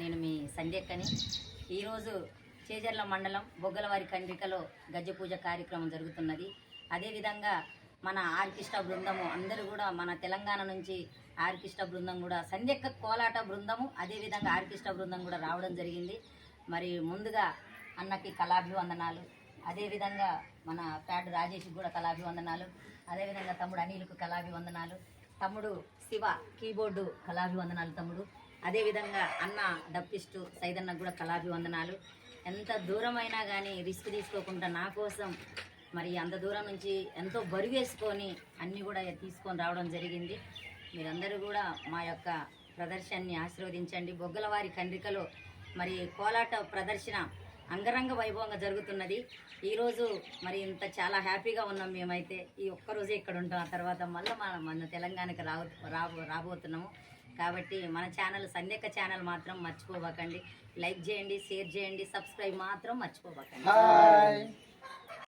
నేను మీ సంధ్యక్కని ఈరోజు చేజర్ల మండలం బొగ్గలవారి కండ్రికలో గజ్జ పూజ కార్యక్రమం జరుగుతున్నది. అదేవిధంగా మన ఆర్కిస్ట్రా బృందము అందరూ కూడా మన తెలంగాణ నుంచి ఆర్కిస్ట్రా బృందం కూడా సంధ్యక్క కోలాట బృందము అదేవిధంగా ఆర్కిస్ట్రా బృందం కూడా రావడం జరిగింది. మరి ముందుగా అన్నకి కళాభివందనాలు అదేవిధంగా మన ప్యాడ్ రాజేష్కి కూడా కళాభివందనాలు అదేవిధంగా తమ్ముడు అనిల్కు కళాభివందనాలు తమ్ముడు శివ కీబోర్డు కళాభివందనాలు తమ్ముడు. అదేవిధంగా అన్న డప్పిస్టు సైదన్నకు కూడా కళాభివందనాలు. ఎంత దూరమైనా కానీ రిస్క్ తీసుకోకుండా నా కోసం మరి అంత దూరం నుంచి ఎంతో బరువేసుకొని అన్నీ కూడా తీసుకొని రావడం జరిగింది. మీరందరూ కూడా మా యొక్క ప్రదర్శనని ఆశీర్వదించండి. బొగ్గలవారి కండ్రికలో మరి కోలాట ప్రదర్శన అంగరంగ వైభవంగా జరుగుతున్నది. ఈరోజు మరి ఇంత చాలా హ్యాపీగా ఉన్నాం మేమైతే. ఈ ఒక్క రోజే ఇక్కడ ఉంటాం. ఆ తర్వాత మళ్ళీ మన మన తెలంగాణకి రావు రాబో రాబోతున్నాము. కాబట్టి మన ఛానల్ సంధ్యక్క ఛానల్ మాత్రం మర్చిపోబకండి లైక్ చేయండి షేర్ చేయండి సబ్స్క్రైబ్ మాత్రం మర్చిపోబకండి